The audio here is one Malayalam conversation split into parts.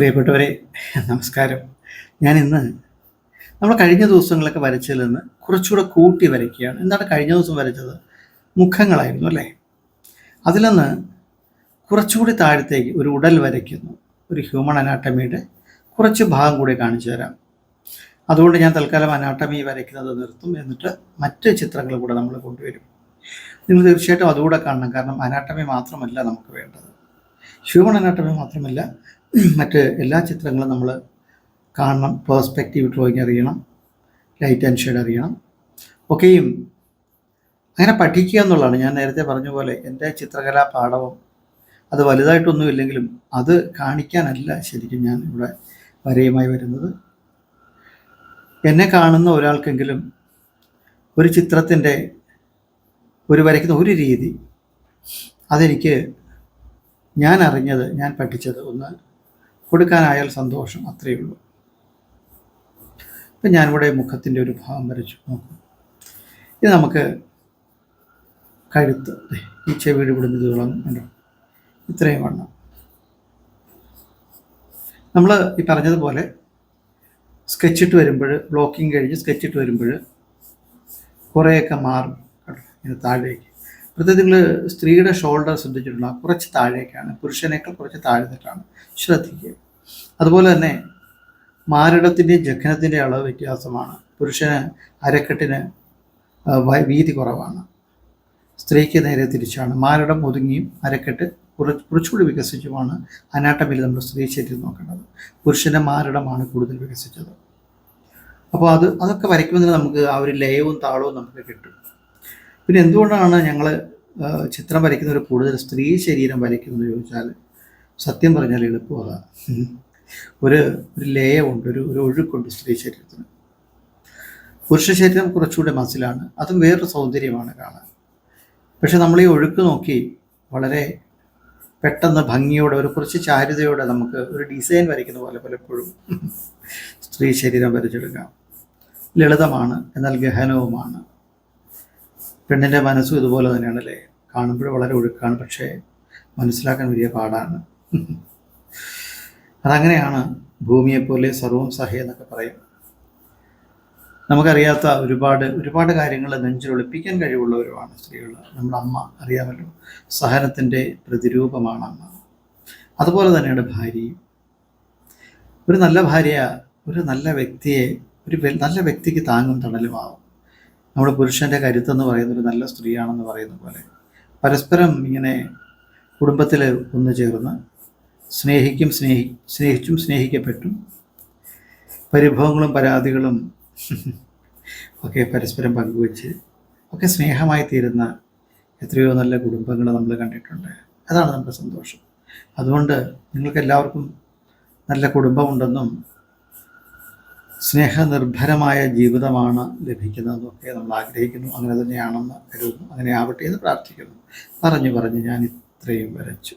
പ്രിയപ്പെട്ടവരെ നമസ്കാരം. ഞാൻ ഇന്ന് നമ്മൾ കഴിഞ്ഞ ദിവസങ്ങളൊക്കെ വരച്ചതിൽ നിന്ന് കുറച്ചുകൂടെ കൂട്ടി വരയ്ക്കുകയാണ്. എന്താണ് കഴിഞ്ഞ ദിവസം വരച്ചത്? മുഖങ്ങളായിരുന്നു അല്ലേ? അതിൽ നിന്ന് കുറച്ചുകൂടി താഴത്തേക്ക് ഒരു ഉടൽ വരയ്ക്കുന്നു. ഒരു ഹ്യൂമൺ അനാട്ടമിയുടെ കുറച്ച് ഭാഗം കൂടി കാണിച്ചു തരാം. അതുകൊണ്ട് ഞാൻ തൽക്കാലം അനാട്ടമി വരയ്ക്കുന്നത് നിർത്തും. എന്നിട്ട് മറ്റ് ചിത്രങ്ങൾ കൂടെ നമ്മൾ കൊണ്ടുവരും. നിങ്ങൾ തീർച്ചയായിട്ടും അതുകൂടെ കാണണം. കാരണം അനാട്ടമി മാത്രമല്ല നമുക്ക് വേണ്ടത്. ഹ്യൂമൺ അനാട്ടമി മാത്രമല്ല മറ്റ് എല്ലാ ചിത്രങ്ങളും നമ്മൾ കാണണം പേഴ്സ്പെക്റ്റീവ് ഡ്രോയിങ് അറിയണം ലൈറ്റ് ആൻഡ് ഷെയ്ഡ് അറിയണം. ഒക്കെയും അങ്ങനെ പഠിക്കുക എന്നുള്ളതാണ്. ഞാൻ നേരത്തെ പറഞ്ഞ പോലെ എന്റെ ചിത്രകലാ പാഠവും അത് വലുതായിട്ടൊന്നും ഇല്ലെങ്കിലും അത് കാണിക്കാനല്ല ശരിക്കും ഞാൻ ഇവിടെ വരയുമായി വരുന്നത്. എന്നെ കാണുന്ന ഒരാൾക്കെങ്കിലും ഒരു ചിത്രത്തിന്റെ ഒരു വരയ്ക്കുന്ന ഒരു രീതി അതെനിക്ക് ഞാൻ അറിഞ്ഞത് ഞാൻ പഠിച്ചത് ഒന്ന് കൊടുക്കാനായാൽ സന്തോഷം അത്രയേ ഉള്ളൂ. ഇപ്പം ഞാനിവിടെ മുഖത്തിന്റെ ഒരു ഭാഗം വരച്ചു നോക്കും. ഇത് നമുക്ക് കഴുത്ത് ഈ ചെവിയുടെ ഇവിടുന്ന് തുടങ്ങും കണ്ടോ? ഇത്രയും വണ്ണം. നമ്മൾ ഈ പറഞ്ഞതുപോലെ സ്കെച്ചിട്ട് വരുമ്പോൾ ബ്ലോക്കിംഗ് കഴിഞ്ഞ് സ്കെച്ചിട്ട് വരുമ്പോൾ കുറേയൊക്കെ മാറും കേട്ടോ ഇങ്ങനെ താഴേക്ക്. പ്രത്യേകിച്ച് നിങ്ങൾ സ്ത്രീയുടെ ഷോൾഡർ ശ്രദ്ധിച്ചിട്ടുള്ള കുറച്ച് താഴേക്കാണ്. പുരുഷനേക്കാൾ കുറച്ച് താഴെ താഴ്ന്നിട്ടാണ്. ശ്രദ്ധിക്കുക. അതുപോലെ തന്നെ മാരടത്തിന്റെയും ജഖനത്തിന്റെ അളവ് വ്യത്യാസമാണ്. പുരുഷന് അരക്കെട്ടിന് വീതി കുറവാണ്. സ്ത്രീക്ക് നേരെ തിരിച്ചാണ്. മാരടം ഒതുങ്ങിയും അരക്കെട്ട് കുറച്ച് കുറച്ചുകൂടി വികസിച്ചുമാണ് അനാട്ടമിയിൽ നമ്മൾ സ്ത്രീ ശരീരം നോക്കേണ്ടത്. പുരുഷന്റെ മാരടമാണ് കൂടുതൽ വികസിച്ചത്. അപ്പോൾ അത് അതൊക്കെ വരയ്ക്കുമ്പോൾ തന്നെ നമുക്ക് ആ ഒരു ലയവും താളവും നമുക്ക് കിട്ടും. പിന്നെ എന്തുകൊണ്ടാണ് ഞങ്ങൾ ചിത്രം വരയ്ക്കുന്നവർ കൂടുതൽ സ്ത്രീ ശരീരം വരയ്ക്കുന്നത് ചോദിച്ചാൽ സത്യം പറഞ്ഞാൽ എളുപ്പമല്ല ഒരു ഒരു ലയമുണ്ട് ഒരു ഒരു ഒഴുക്കുണ്ട് സ്ത്രീ ശരീരത്തിന്. പുരുഷ ശരീരം കുറച്ചുകൂടെ മസിലാണ്. അതും വേറൊരു സൗന്ദര്യമാണ് കാണാൻ. പക്ഷെ നമ്മൾ ഈ ഒഴുക്ക് നോക്കി വളരെ പെട്ടെന്ന് ഭംഗിയോടെ ഒരു കുറച്ച് ചാരുതയോടെ നമുക്ക് ഒരു ഡിസൈൻ വരയ്ക്കുന്ന പോലെ പലപ്പോഴും സ്ത്രീ ശരീരം വരച്ചെടുക്കാം. ലളിതമാണ് എന്നാൽ ഗഹനവുമാണ്. പെണ്ണിന്റെ മനസ്സും ഇതുപോലെ തന്നെയാണ് അല്ലേ കാണുമ്പോൾ വളരെ ഒഴുക്കാണ് പക്ഷേ മനസ്സിലാക്കാൻ വലിയ പാടാണ്. അതങ്ങനെയാണ് ഭൂമിയെപ്പോലെ സർവം സഹ എന്നൊക്കെ പറയും. നമുക്കറിയാത്ത ഒരുപാട് ഒരുപാട് കാര്യങ്ങൾ നെഞ്ചിൽ ഒളിപ്പിക്കാൻ കഴിവുള്ളവരുമാണ് സ്ത്രീകൾ. നമ്മുടെ അമ്മ അറിയാമല്ലോ സഹനത്തിന്റെ പ്രതിരൂപമാണ് അമ്മ. അതുപോലെ തന്നെയാണ് ഭാര്യയും. ഒരു നല്ല ഭാര്യ ഒരു നല്ല വ്യക്തിയെ ഒരു നല്ല വ്യക്തിക്ക് താങ്ങും തണലുമാവും നമ്മുടെ പുരുഷന്റെ കരുത്തെന്ന് പറയുന്ന ഒരു നല്ല സ്ത്രീയാണെന്ന് പറയുന്ന പോലെ. പരസ്പരം ഇങ്ങനെ കുടുംബത്തിൽ ഒന്നു ചേർന്ന് സ്നേഹിക്കും സ്നേഹി സ്നേഹിച്ചും സ്നേഹിക്കപ്പെട്ടും. പരിഭവങ്ങളും പരാതികളും ഒക്കെ പരസ്പരം പങ്കുവെച്ച് ഒക്കെ സ്നേഹമായി തീരുന്ന എത്രയോ നല്ല കുടുംബങ്ങൾ നമ്മൾ കണ്ടിട്ടുണ്ട്. അതാണ് നമ്മുടെ സന്തോഷം. അതുകൊണ്ട് നിങ്ങൾക്ക് എല്ലാവർക്കും നല്ല കുടുംബമുണ്ടെന്നും സ്നേഹനിർഭരമായ ജീവിതമാണ് ലഭിക്കുന്നതെന്നൊക്കെ നമ്മൾ ആഗ്രഹിക്കുന്നു. അങ്ങനെ തന്നെയാണെന്ന് കരുതുന്നു. അങ്ങനെ ആവട്ടെ എന്ന് പ്രാർത്ഥിക്കുന്നു. പറഞ്ഞു പറഞ്ഞ് ഞാൻ ഇത്രയും വരച്ചു.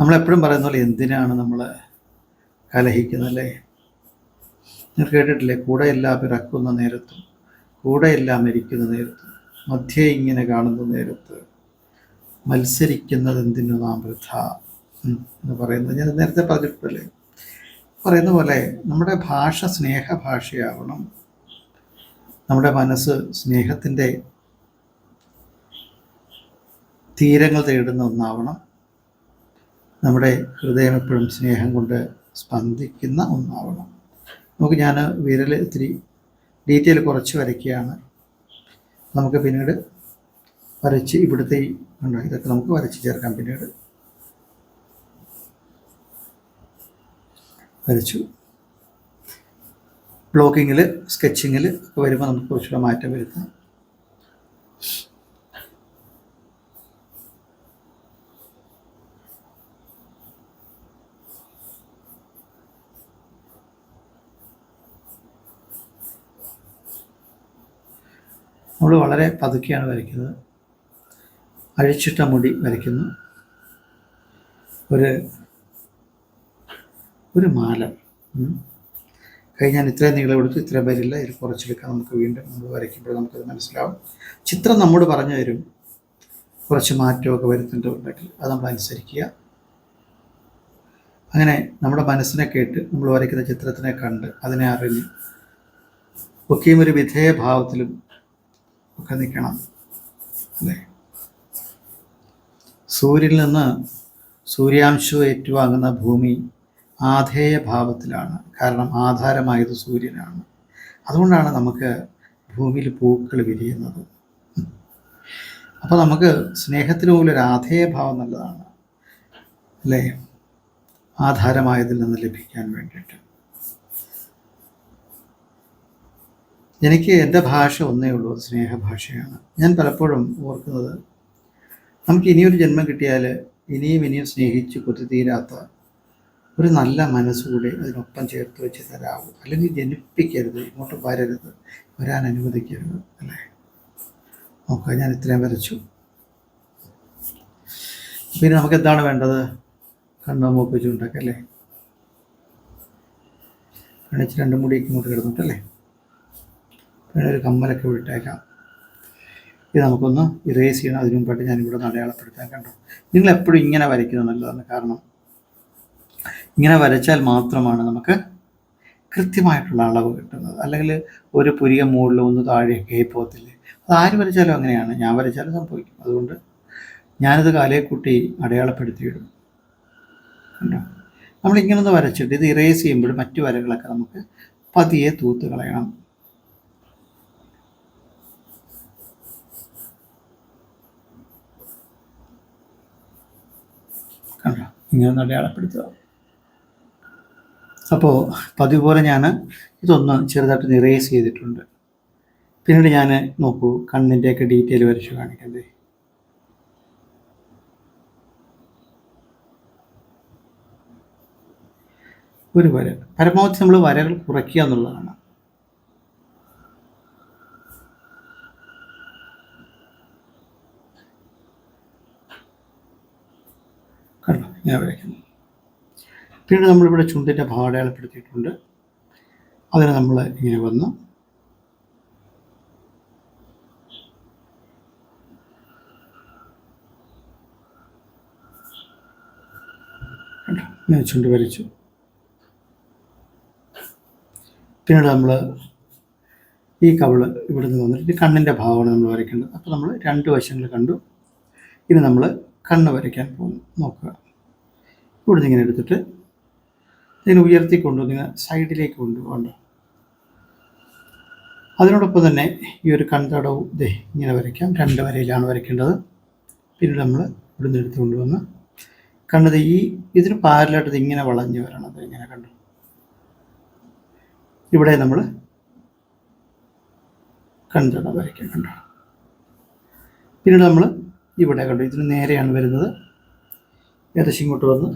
നമ്മളെപ്പോഴും പറയുന്ന പോലെ എന്തിനാണ് നമ്മൾ കലഹിക്കുന്നല്ലേ നിങ്ങൾ കേട്ടിട്ടില്ലേ? കൂടെയെല്ലാം പിറക്കുന്ന നേരത്തും കൂടെയെല്ലാം മരിക്കുന്ന നേരത്തും മധ്യേ ഇങ്ങനെ കാണുന്ന നേരത്ത് മത്സരിക്കുന്നത് എന്തിനു നാം വൃഥ? എന്ന് പറയുന്നത് ഞാൻ നേരത്തെ പറഞ്ഞിട്ടില്ലേ? പറയുന്ന പോലെ നമ്മുടെ ഭാഷ സ്നേഹഭാഷയാവണം. നമ്മുടെ മനസ്സ് സ്നേഹത്തിന്റെ തീരങ്ങൾ തേടുന്ന ഒന്നാവണം. നമ്മുടെ ഹൃദയം എപ്പോഴും സ്നേഹം കൊണ്ട് സ്പന്ദിക്കുന്ന ഒന്നാവണം. നമുക്ക് ഞാൻ വിരൽ ഇത്തിരി ഡീറ്റെയിൽ കുറച്ച് വരയ്ക്കുകയാണ്. നമുക്ക് പിന്നീട് വരച്ച് ഇവിടുത്തെ ഈ കണ്ടോ ഇതൊക്കെ നമുക്ക് വരച്ച് ചേർക്കാം പിന്നീട്. വരച്ചു. ബ്ലോക്കിങ്ങിൽ സ്കെച്ചിങ്ങിൽ ഒക്കെ വരുമ്പോൾ നമുക്ക് കുറച്ചുകൂടെ മാറ്റം വരുത്താം. നമ്മൾ വളരെ പതുക്കെയാണ് വരയ്ക്കുന്നത്. അഴിച്ചിട്ട മുടി വരയ്ക്കുന്നു. ഒരു ഒരു മാല. കൈ ഞാൻ ഇത്രയും നീളം എടുത്തു ഇത്രയും പേരില്ല. ഇത് കുറച്ചെടുക്കാം. നമുക്ക് വീണ്ടും നമ്മൾ വരയ്ക്കുമ്പോൾ നമുക്കത് മനസ്സിലാവും. ചിത്രം നമ്മോട് പറഞ്ഞു തരും. കുറച്ച് മാറ്റമൊക്കെ വരുത്തേണ്ടതുണ്ടെങ്കിൽ അത് നമ്മൾ അനുസരിക്കുക. അങ്ങനെ നമ്മുടെ മനസ്സിനെ കേട്ട് നമ്മൾ വരയ്ക്കുന്ന ചിത്രത്തിനെ കണ്ട് അതിനെ അറിഞ്ഞ്. ഒക്കെയും ഒരു വിധേയഭാവത്തിലും ഒക്കെ നിൽക്കണം അല്ലേ? സൂര്യനിൽ നിന്ന് സൂര്യാംശു ഏറ്റുവാങ്ങുന്ന ഭൂമി ആധേയ ഭാവത്തിലാണ്. കാരണം ആധാരമായത് സൂര്യനാണ്. അതുകൊണ്ടാണ് നമുക്ക് ഭൂമിയിൽ പൂക്കൾ വിരിയുന്നത്. അപ്പോൾ നമുക്ക് സ്നേഹത്തിന് പോലും ഒരു ആധേയഭാവം നല്ലതാണ് അല്ലേ? ആധാരമായതിൽ നിന്ന് ലഭിക്കാൻ വേണ്ടിയിട്ട്. എനിക്ക് എന്റെ ഭാഷ ഒന്നേ ഉള്ളൂ സ്നേഹഭാഷയാണ്. ഞാൻ പലപ്പോഴും ഓർക്കുന്നത് നമുക്ക് ഇനിയൊരു ജന്മം കിട്ടിയാൽ ഇനിയും ഇനിയും സ്നേഹിച്ച് കൊത്തിത്തീരാത്ത ഒരു നല്ല മനസ്സുകൂടി അതിനൊപ്പം ചേർത്ത് വെച്ച് തരാവൂ. അല്ലെങ്കിൽ ജനിപ്പിക്കരുത് ഇങ്ങോട്ട് വരരുത് വരാൻ അനുവദിക്കരുത് അല്ലേ? നോക്കുക ഞാൻ ഇത്രയും വരച്ചു. പിന്നെ നമുക്ക് എന്താണ് വേണ്ടത്? കണ്ണോ മൂക്ക് ചൂണ്ടൊക്കെ അല്ലേ? കണ്ണിച്ച് രണ്ട് മുടി ഇങ്ങോട്ട് കിടന്നിട്ടല്ലേ പിന്നെ ഒരു കമ്മലൊക്കെ വിട്ടേക്കാം. ഇത് നമുക്കൊന്ന് ഇറേസ് ചെയ്യണം. അതിനു മുമ്പായിട്ട് ഞാനിവിടെ ഒന്ന് അടയാളപ്പെടുത്താൻ കണ്ടോ. നിങ്ങൾ എപ്പോഴും ഇങ്ങനെ വരയ്ക്കുന്നത് നല്ലതാണ്. കാരണം ഇങ്ങനെ വരച്ചാൽ മാത്രമാണ് നമുക്ക് കൃത്യമായിട്ടുള്ള അളവ് കിട്ടുന്നത്. അല്ലെങ്കിൽ ഒരു പുരിയ മുകളിൽ ഒന്ന് താഴെയൊക്കെ പോകത്തില്ലേ. അത് ആര് വരച്ചാലും അങ്ങനെയാണ്. ഞാൻ വരച്ചാലും സംഭവിക്കും. അതുകൊണ്ട് ഞാനത് കാലയെ കൂട്ടി അടയാളപ്പെടുത്തിയിടും. കണ്ടോ? നമ്മളിങ്ങനൊന്ന് വരച്ചിട്ട് ഇത് ഇറേസ് ചെയ്യുമ്പോൾ മറ്റു വരകളൊക്കെ നമുക്ക് പതിയെ തൂത്ത് കളയണം. കണ്ടോ ഇങ്ങനെ അടയാളപ്പെടുത്തുക അപ്പോൾ പതിവ് പോലെ ഞാൻ ഇതൊന്ന് ചെറുതായിട്ട് നിറേസ് ചെയ്തിട്ടുണ്ട്. പിന്നീട് ഞാൻ നോക്കൂ കണ്ണിന്റെയൊക്കെ ഡീറ്റെയിൽ വരച്ച് കാണിക്കണ്ടേ ഒരു വര. പരമാവധി നമ്മൾ വരകൾ കുറയ്ക്കുക എന്നുള്ളതാണ് കണ്ടോ ഞാൻ വരയ്ക്കുന്നു പിന്നീട് നമ്മളിവിടെ ചുണ്ടിന്റെ ഭാഗം അടയാളപ്പെടുത്തിയിട്ടുണ്ട്. അതിനെ നമ്മൾ ഇങ്ങനെ വന്ന് ഇങ്ങനെ ചുണ്ട് വരച്ചു. പിന്നീട് നമ്മൾ ഈ കവിൾ ഇവിടെ നിന്ന് വന്നിട്ട് കണ്ണിന്റെ ഭാഗമാണ് നമ്മൾ വരയ്ക്കേണ്ടത്. അപ്പോൾ നമ്മൾ രണ്ട് വശങ്ങൾ കണ്ടു. ഇനി നമ്മൾ കണ്ണ് വരയ്ക്കാൻ പോകുന്നു. നോക്കുക. ഇവിടെ നിന്ന് ഇങ്ങനെ എടുത്തിട്ട് ഇതിനെ ഉയർത്തി കൊണ്ടുവന്ന് സൈഡിലേക്ക് കൊണ്ടുപോകണ്ട അതിനോടൊപ്പം തന്നെ ഈ ഒരു കൺതടവും ഇതേ ഇങ്ങനെ വരയ്ക്കാം. രണ്ട് വരയിലാണ് വരയ്ക്കേണ്ടത്. പിന്നീട് നമ്മൾ ഇവിടെ നിന്ന് എടുത്ത് കൊണ്ടുവന്ന് കണ്ടത് ഈ ഇതിന് പാരലായിട്ട് ഇങ്ങനെ വളഞ്ഞു വരണം. അത് ഇങ്ങനെ കണ്ടു. ഇവിടെ നമ്മൾ കൺതട വരയ്ക്കാൻ കണ്ടു? പിന്നീട് നമ്മൾ ഇവിടെ കണ്ടു. ഇതിന് നേരെയാണ് വരുന്നത്. ഏകദേശം ഇങ്ങോട്ട് വന്ന്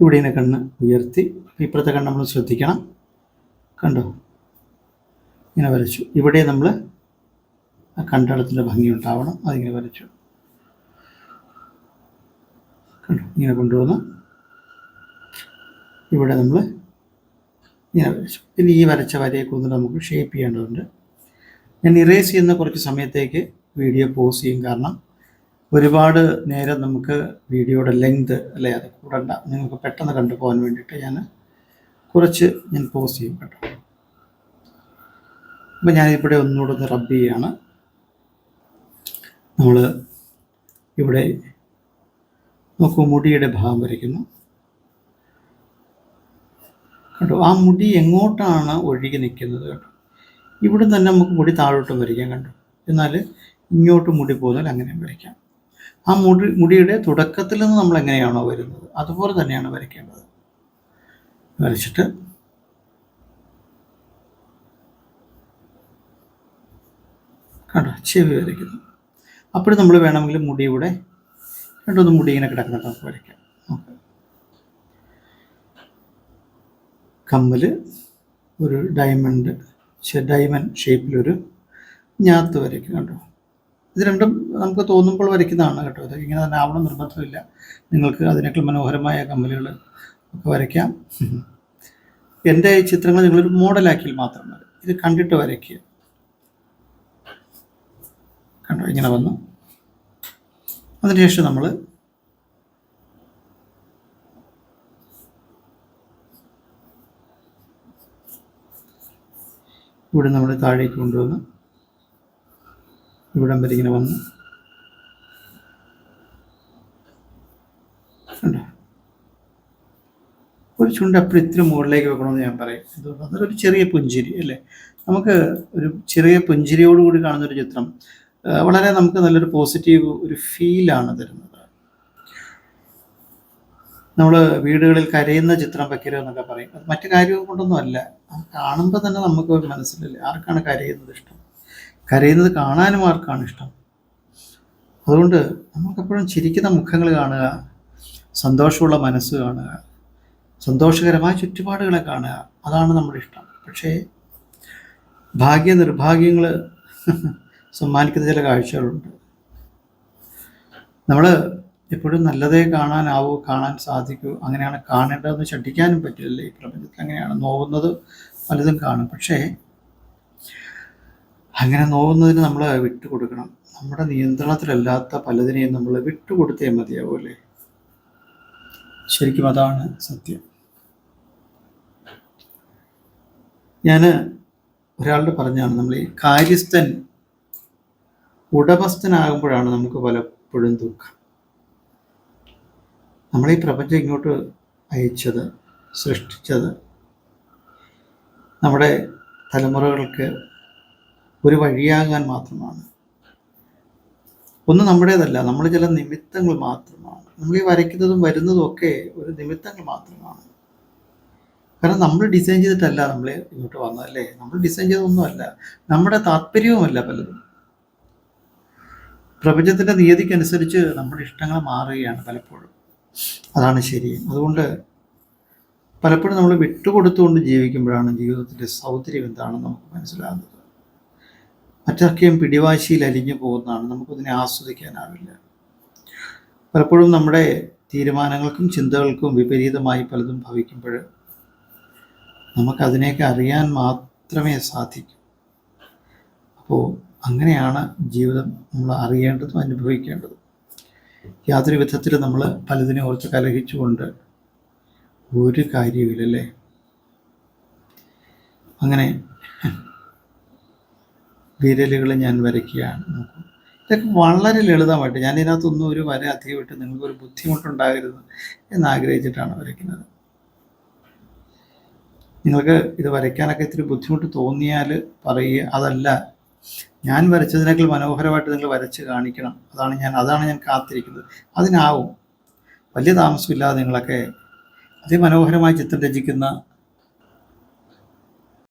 ഇവിടെ നിന്ന് കണ്ണ് ഉയർത്തി. ഇപ്പുറത്തെ കണ്ണ് നമ്മൾ ശ്രദ്ധിക്കണം. കണ്ടോ? ഇങ്ങനെ വരച്ചു. ഇവിടെ നമ്മൾ ആ കണ്ടടത്തിന്റെ ഭംഗി ഉണ്ടാവണം. അതിങ്ങനെ വരച്ചു. കണ്ടോ? ഇങ്ങനെ കൊണ്ടുവന്ന് ഇവിടെ നമ്മൾ ഇങ്ങനെ വരച്ചു. ഇനി ഈ വരച്ച വരയെ കൊണ്ട് നമുക്ക് ഷേപ്പ് ചെയ്യേണ്ടതുണ്ട്. ഞാൻ ഇറേസ് ചെയ്യുന്ന കുറച്ച് സമയത്തേക്ക് വീഡിയോ പോസ് ചെയ്യും. കാരണം ഒരുപാട് നേരം നമുക്ക് വീഡിയോയുടെ ലെങ്ത് അല്ലെ അത് കൂടണ്ട. നിങ്ങൾക്ക് പെട്ടെന്ന് കണ്ടുപോകാൻ വേണ്ടിയിട്ട് ഞാൻ കുറച്ച് ഞാൻ പോസ് ചെയ്യും കേട്ടോ. അപ്പം ഞാനിവിടെ ഒന്നുകൂടെ ഒന്ന് റബ്ബ് ചെയ്യാണ്. നമ്മൾ ഇവിടെ നോക്കൂ മുടിയുടെ ഭാഗം വരയ്ക്കുന്നു. കേട്ടോ ആ മുടി എങ്ങോട്ടാണ് ഒഴുകി നിൽക്കുന്നത് കേട്ടോ. ഇവിടെ തന്നെ നമുക്ക് മുടി താഴോട്ടും വരയ്ക്കാം കണ്ടു. എന്നാൽ ഇങ്ങോട്ട് മുടി പോകുന്നാൽ അങ്ങനെ വരയ്ക്കാം. ആ മുടി മുടിയുടെ തുടക്കത്തിൽ നിന്ന് നമ്മൾ എങ്ങനെയാണോ വരുന്നത് അതുപോലെ തന്നെയാണ് വരയ്ക്കേണ്ടത്. വരച്ചിട്ട് കണ്ടോ ചെവി വരയ്ക്കുന്നു. അപ്പോഴും നമ്മൾ വേണമെങ്കിൽ മുടി ഇവിടെ രണ്ടൊന്ന് മുടി ഇങ്ങനെ കിടക്കുന്നുണ്ട് നമുക്ക് വരയ്ക്കാം. കമ്മൽ ഒരു ഡയമണ്ട് ഡയമണ്ട് ഷേപ്പിലൊരു ഞാത്ത് വരയ്ക്കും കണ്ടോ? ഇത് രണ്ടും നമുക്ക് തോന്നുമ്പോൾ വരയ്ക്കുന്നതാണ് കേട്ടോ ഇത്. ഇങ്ങനെ തന്നെ ആവണം നിർബന്ധമില്ല. നിങ്ങൾക്ക് അതിനേക്കാൾ മനോഹരമായ കമ്പലുകൾ ഒക്കെ വരയ്ക്കാം. എന്റെ ഈ ചിത്രങ്ങൾ നിങ്ങളൊരു മോഡലാക്കിയിൽ മാത്രം മതി. ഇത് കണ്ടിട്ട് വരയ്ക്കുക. കണ്ടോ? ഇങ്ങനെ വന്നു. അതിനുശേഷം നമ്മൾ ഇവിടെ നമ്മൾ താഴേക്ക് കൊണ്ടുവന്ന് ഇവിടം വരെ ഇങ്ങനെ വന്ന്. ഒരു ചുണ്ട് അപ്പോൾ ഇത്തിരി മുകളിലേക്ക് വെക്കണമെന്ന് ഞാൻ പറയും. അതൊരു ചെറിയ പുഞ്ചിരി അല്ലേ? നമുക്ക് ഒരു ചെറിയ പുഞ്ചിരിയോടുകൂടി കാണുന്ന ഒരു ചിത്രം വളരെ നമുക്ക് നല്ലൊരു പോസിറ്റീവ് ഒരു ഫീലാണ് തരുന്നത്. നമ്മൾ വീടുകളിൽ കരയുന്ന ചിത്രം വയ്ക്കരുത് എന്നൊക്കെ പറയും. അത് മറ്റു കാര്യവും കൊണ്ടൊന്നും അല്ല. കാണുമ്പോൾ തന്നെ നമുക്ക് മനസ്സിലല്ലേ ആർക്കാണ് കരയുന്നത് ഇഷ്ടം? കരയുന്നത് കാണാനും ആർക്കാണ് ഇഷ്ടം. അതുകൊണ്ട് നമുക്കെപ്പോഴും ചിരിക്കുന്ന മുഖങ്ങൾ കാണുക സന്തോഷമുള്ള മനസ്സ് കാണുക സന്തോഷകരമായ ചുറ്റുപാടുകളെ കാണുക അതാണ് നമ്മുടെ ഇഷ്ടം. പക്ഷേ ഭാഗ്യ നിർഭാഗ്യങ്ങൾ സമ്മാനിക്കുന്ന ചില കാഴ്ചകളുണ്ട്. നമ്മൾ എപ്പോഴും നല്ലതേ കാണാനാവൂ കാണാൻ സാധിക്കൂ അങ്ങനെയാണ് കാണേണ്ടതെന്ന് ചട്ടിക്കാനും പറ്റില്ല. ഈ പ്രപഞ്ചത്തിൽ അങ്ങനെയാണ് നോവുന്നത് പലതും കാണും. പക്ഷേ അങ്ങനെ നോവുന്നതിന് നമ്മൾ വിട്ടുകൊടുക്കണം നമ്മുടെ നിയന്ത്രണത്തിലല്ലാത്ത പലതിനെയും നമ്മൾ വിട്ടുകൊടുത്തേ മതിയാവൂല്ലേ ശരിക്കും അതാണ് സത്യം. ഞാൻ ഒരാളുടെ പറഞ്ഞാണ് നമ്മൾ ഈ കാര്യസ്ഥൻ ഉടമസ്ഥനാകുമ്പോഴാണ് നമുക്ക് പലപ്പോഴും ദുഃഖം. നമ്മളെ ഈ പ്രപഞ്ചം ഇങ്ങോട്ട് അയച്ചത് സൃഷ്ടിച്ചത് നമ്മുടെ തലമുറകൾക്ക് ഒരു വഴിയാകാൻ മാത്രമാണ്. ഒന്ന് നമ്മുടേതല്ല നമ്മൾ ചില നിമിത്തങ്ങൾ മാത്രമാണ്. നമ്മൾ ഈ വരയ്ക്കുന്നതും വരുന്നതും ഒക്കെ ഒരു നിമിത്തങ്ങൾ മാത്രമാണ്. കാരണം നമ്മൾ ഡിസൈൻ ചെയ്തിട്ടല്ല നമ്മൾ ഇങ്ങോട്ട് വന്നത് അല്ലേ നമ്മൾ ഡിസൈൻ ചെയ്തൊന്നുമല്ല നമ്മുടെ താല്പര്യവുമല്ല പലതും. പ്രപഞ്ചത്തിന്റെ നിയതിക്കനുസരിച്ച് നമ്മുടെ ഇഷ്ടങ്ങൾ മാറുകയാണ് പലപ്പോഴും. അതാണ് ശരി. അതുകൊണ്ട് പലപ്പോഴും നമ്മൾ വിട്ടുകൊടുത്തുകൊണ്ട് ജീവിക്കുമ്പോഴാണ് ജീവിതത്തിന്റെ സൗന്ദര്യം എന്താണെന്ന് നമുക്ക് മനസ്സിലാകുന്നത്. മറ്റൊക്കെയും പിടിവാശിയിൽ അലിഞ്ഞു പോകുന്നതാണ്. നമുക്കതിനെ ആസ്വദിക്കാനാവില്ല. പലപ്പോഴും നമ്മുടെ തീരുമാനങ്ങൾക്കും ചിന്തകൾക്കും വിപരീതമായി പലതും ഭവിക്കുമ്പോൾ നമുക്കതിനെയൊക്കെ അറിയാൻ മാത്രമേ സാധിക്കൂ. അപ്പോൾ അങ്ങനെയാണ് ജീവിതം നമ്മൾ അറിയേണ്ടതും അനുഭവിക്കേണ്ടതും. യാതൊരു വിധത്തിൽ നമ്മൾ പലതിനെ ഓർത്ത് കലഹിച്ചുകൊണ്ട് ഒരു കാര്യവുമില്ലല്ലേ? അങ്ങനെ വിരലുകൾ ഞാൻ വരയ്ക്കുകയാണ്. നോക്കൂ. ഇതൊക്കെ വളരെ ലളിതമായിട്ട് ഞാൻ ഇതിനകത്തൊന്നും ഒരു വര അധികം ഇട്ട് നിങ്ങൾക്കൊരു ബുദ്ധിമുട്ടുണ്ടാകരുത് എന്ന് ആഗ്രഹിച്ചിട്ടാണ് വരയ്ക്കുന്നത്. നിങ്ങൾക്ക് ഇത് വരയ്ക്കാനൊക്കെ ഇത്തിരി ബുദ്ധിമുട്ട് തോന്നിയാൽ പറയുക. അതല്ല ഞാൻ വരച്ചതിനേക്കാൾ മനോഹരമായിട്ട് നിങ്ങൾ വരച്ച് കാണിക്കണം. അതാണ് ഞാൻ അതാണ് ഞാൻ കാത്തിരിക്കുന്നത്. അതിനാവും. വലിയ താമസമില്ലാതെ നിങ്ങളൊക്കെ അതിമനോഹരമായി ചിത്രം രചിക്കുന്ന